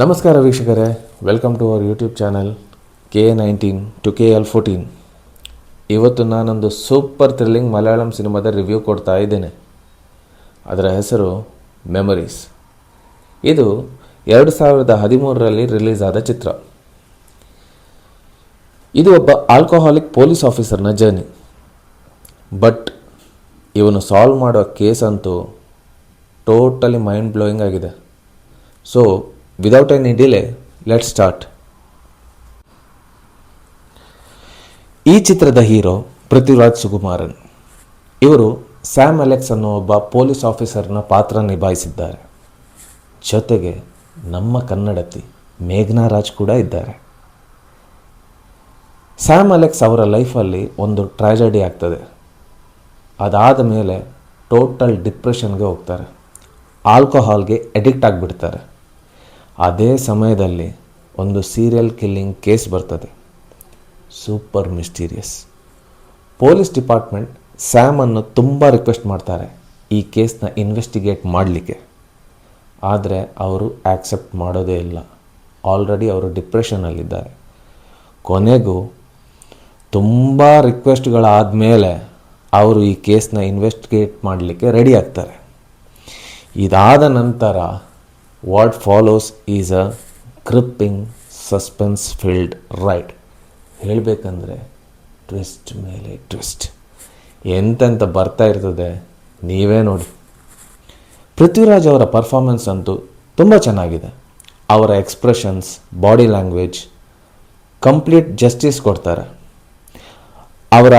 ನಮಸ್ಕಾರ ವೀಕ್ಷಕರೇ welcome to our YouTube channel K A nineteen to K L fourteen ಇವತ್ತು ನಾನೊಂದು ಸೂಪರ್ ಥ್ರಿಲ್ಲಿಂಗ್ ಮಲಯಾಳಂ ಸಿನಿಮಾದ ರಿವ್ಯೂ ಕೊಡ್ತಾ ಇದ್ದೇನೆ. ಅದರ ಹೆಸರು ಮೆಮರೀಸ್ ಇದು ಎರಡು ಸಾವಿರದ ಹದಿಮೂರರಲ್ಲಿ ರಿಲೀಸ್ ಆದ ಚಿತ್ರ. ಇದು ಒಬ್ಬ ಆಲ್ಕೋಹಾಲಿಕ್ ಪೊಲೀಸ್ ಆಫೀಸರ್ನ ಜರ್ನಿ ಬಟ್ ಇವನು ಸಾಲ್ವ್ ಮಾಡೋ ಕೇಸ್ ಅಂತೂ ಟೋಟಲಿ ಮೈಂಡ್ ಬ್ಲೋಯಿಂಗ್ ಆಗಿದೆ. So without any delay let start ಈ ಚಿತ್ರದ ಹೀರೋ ಪೃಥ್ವಿರಾಜ್ ಸುಕುಮಾರನ್. ಇವರು ಸ್ಯಾಮ್ ಅಲೆಕ್ಸ್ ಅನ್ನೋ ಒಬ್ಬ ಪೊಲೀಸ್ ಆಫೀಸರ್ನ ಪಾತ್ರ ನಿಭಾಯಿಸಿದ್ದಾರೆ. ಜೊತೆಗೆ ನಮ್ಮ ಕನ್ನಡತಿ ಮೇಘನಾ ರಾಜ್ ಕೂಡ ಇದ್ದಾರೆ. ಸ್ಯಾಮ್ ಅಲೆಕ್ಸ್ ಅವರ ಲೈಫಲ್ಲಿ ಒಂದು ಟ್ರ್ಯಾಜಡಿ ಆಗ್ತದೆ. ಅದಾದ ಮೇಲೆ ಟೋಟಲ್ ಡಿಪ್ರೆಷನ್ಗೆ ಹೋಗ್ತಾರೆ. ಆಲ್ಕೋಹಾಲ್ಗೆ ಅಡಿಕ್ಟ್ ಆಗಿಬಿಡ್ತಾರೆ. ಅದೇ ಸಮಯದಲ್ಲಿ ಒಂದು ಸೀರಿಯಲ್ ಕಿಲ್ಲಿಂಗ್ ಕೇಸ್ ಬರ್ತದೆ. ಸೂಪರ್ ಮಿಸ್ಟೀರಿಯಸ್ ಪೊಲೀಸ್ ಡಿಪಾರ್ಟ್ಮೆಂಟ್ ಸ್ಯಾಮನ್ನು ತುಂಬ ರಿಕ್ವೆಸ್ಟ್ ಮಾಡ್ತಾರೆ ಈ ಕೇಸ್ನ ಇನ್ವೆಸ್ಟಿಗೇಟ್ ಮಾಡಲಿಕ್ಕೆ. ಆದರೆ ಅವರು ಆಕ್ಸೆಪ್ಟ್ ಮಾಡೋದೇ ಇಲ್ಲ. ಆಲ್ರೆಡಿ ಅವರು ಡಿಪ್ರೆಷನಲ್ಲಿದ್ದಾರೆ ಕೊನೆಗೂ ತುಂಬ ರಿಕ್ವೆಸ್ಟ್ಗಳಾದ ಮೇಲೆ ಅವರು ಈ ಕೇಸ್ನ ಇನ್ವೆಸ್ಟಿಗೇಟ್ ಮಾಡಲಿಕ್ಕೆ ರೆಡಿ ಆಗ್ತಾರೆ. ಇದಾದ ನಂತರ what follows is a gripping suspense filled ride ಹೇಳಬೇಕಂದ್ರೆ ಟ್ವಿಸ್ಟ್ ಮೇಲೆ ಟ್ವಿಸ್ಟ್ ಎಂತೆಂತ ಬರ್ತಾ ಇರ್ತದೆ ನೀವೇ ನೋಡಿ. ಪೃಥ್ವಿರಾಜ್ ಅವರ ಪರ್ಫಾರ್ಮೆನ್ಸ್ ಅಂತೂ ತುಂಬ ಚೆನ್ನಾಗಿದೆ. ಅವರ expressions body language complete justice ಕೊಡ್ತಾರೆ. ಅವರ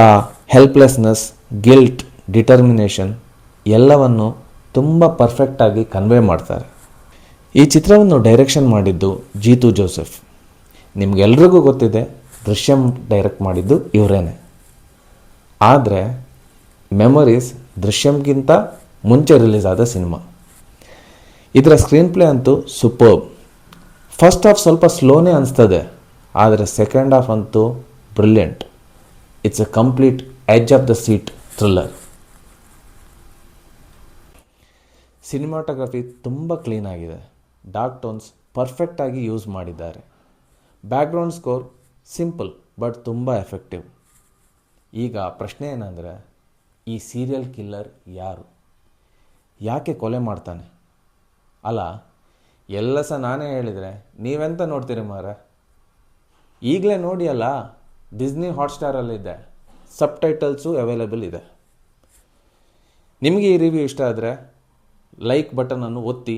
ಹೆಲ್ಪ್ಲೆಸ್ನೆಸ್ ಗಿಲ್ಟ್ ಡಿಟರ್ಮಿನೇಷನ್ ಎಲ್ಲವನ್ನು ತುಂಬ ಪರ್ಫೆಕ್ಟಾಗಿ ಕನ್ವೆ ಮಾಡ್ತಾರೆ. ಈ ಚಿತ್ರವನ್ನು ಡೈರೆಕ್ಷನ್ ಮಾಡಿದ್ದು ಜೀತು ಜೋಸೆಫ್. ನಿಮಗೆಲ್ರಿಗೂ ಗೊತ್ತಿದೆ, ದೃಶ್ಯಂ ಡೈರೆಕ್ಟ್ ಮಾಡಿದ್ದು ಇವರೇನೆ. ಆದರೆ ಮೆಮೊರೀಸ್ ದೃಶ್ಯಂಗಿಂತ ಮುಂಚೆ ರಿಲೀಸ್ ಆದ ಸಿನಿಮಾ. ಇದರ ಸ್ಕ್ರೀನ್ ಪ್ಲೇ ಅಂತೂ ಸೂಪರ್ಬ್ ಫಸ್ಟ್ ಹಾಫ್ ಸ್ವಲ್ಪ ಸ್ಲೋನೇ ಅನಿಸ್ತದೆ, ಆದರೆ ಸೆಕೆಂಡ್ ಹಾಫ್ ಅಂತೂ brilliant it's a complete edge of the seat thriller cinematography ತುಂಬ ಕ್ಲೀನ್ ಆಗಿದೆ. ಡಾರ್ಕ್ ಟೋನ್ಸ್ ಪರ್ಫೆಕ್ಟಾಗಿ ಯೂಸ್ ಮಾಡಿದ್ದಾರೆ. ಬ್ಯಾಕ್ಗ್ರೌಂಡ್ ಸ್ಕೋರ್ ಸಿಂಪಲ್ ಬಟ್ ತುಂಬ ಎಫೆಕ್ಟಿವ್ ಈಗ ಪ್ರಶ್ನೆ ಏನಂದರೆ, ಈ ಸೀರಿಯಲ್ ಕಿಲ್ಲರ್ ಯಾರು? ಯಾಕೆ ಕೊಲೆ ಮಾಡ್ತಾನೆ? ಅಲ್ಲ, ಎಲ್ಲ ಸಹ ನಾನೇ ಹೇಳಿದರೆ, ನೀವೆಂತ ನೋಡ್ತೀರಿ ಮಾರ ಈಗಲೇ ನೋಡಿ ಅಲ್ಲ ಡಿಸ್ನಿ ಹಾಟ್ಸ್ಟಾರಲ್ಲಿದೆ ಸಬ್ ಟೈಟಲ್ಸು ಅವೈಲೇಬಲ್ ಇದೆ. ನಿಮಗೆ ಈ ರಿವ್ಯೂ ಇಷ್ಟ ಆದರೆ ಲೈಕ್ ಬಟನನ್ನು ಒತ್ತಿ